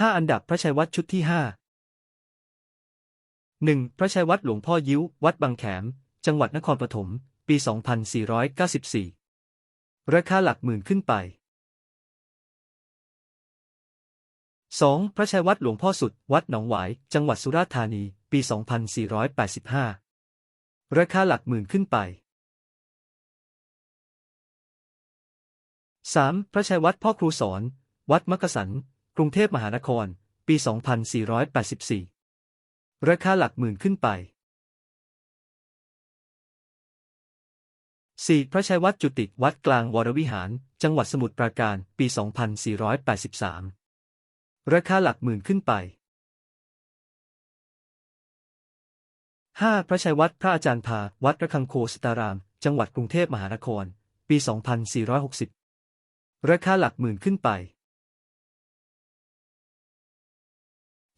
5อันดับพระชัยวัดชุดที่5 1. พระชัยวัดหลวงพ่อยิ้ว วัดบางแขม จังหวัดนครปฐม ปี 2494 ราคาหลักหมื่นขึ้นไป 2. พระชัยวัดหลวงพ่อสุด วัดหนองหวาย จังหวัดสุราษฎร์ธานี ปี 2485 ราคาหลักหมื่นขึ้นไป 3. พระชัยวัดพ่อครูสอน วัดมักกะสัน กรุงเทพมหานคร ปี 2484 ราคาหลักหมื่นขึ้นไป 4. พระชัยวัดจุติวัดกลางวรวิหาร จังหวัดสมุทรปราการ ปี 2483 ราคาหลักหมื่นขึ้นไป 5. พระชัยวัดพระอาจารย์พา วัดระฆังโคสตาราม จังหวัดกรุงเทพมหานคร ปี 2460 ราคาหลักหมื่นขึ้นไป